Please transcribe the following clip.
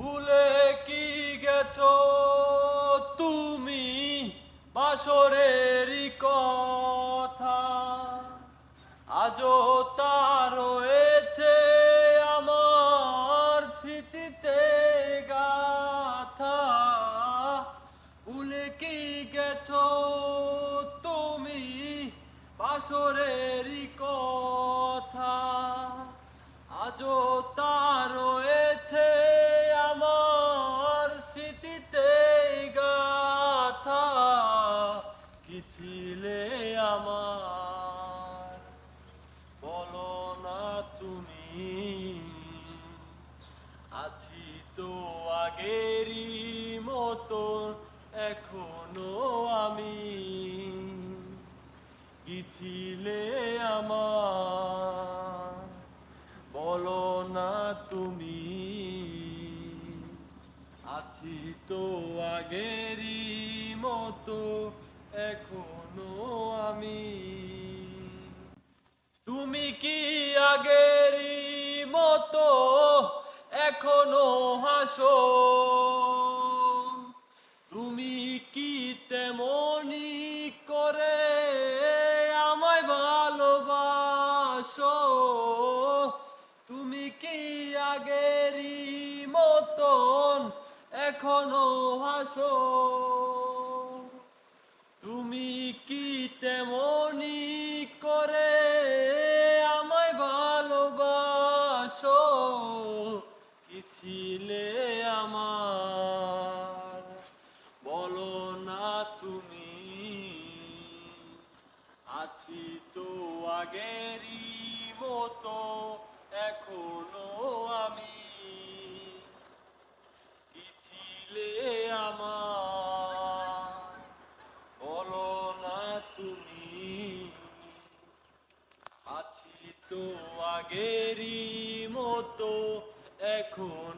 ভুলে কি গেছো তুমি? বাসরেরই আছি তো আগেরই মতো এখনও আমি। কি ছিলে আমার? বলো না তুমি। আছি তো আগেরই মতো, এখনও আমি। মতন এখনও হাসো। তুমি কি তেমনি করে আমায় ভালোবাসো? কি ছিলে আমার? বলো না তুমি। আছি তো আগেরই মতো। আছি তো আগেরই মতো এখন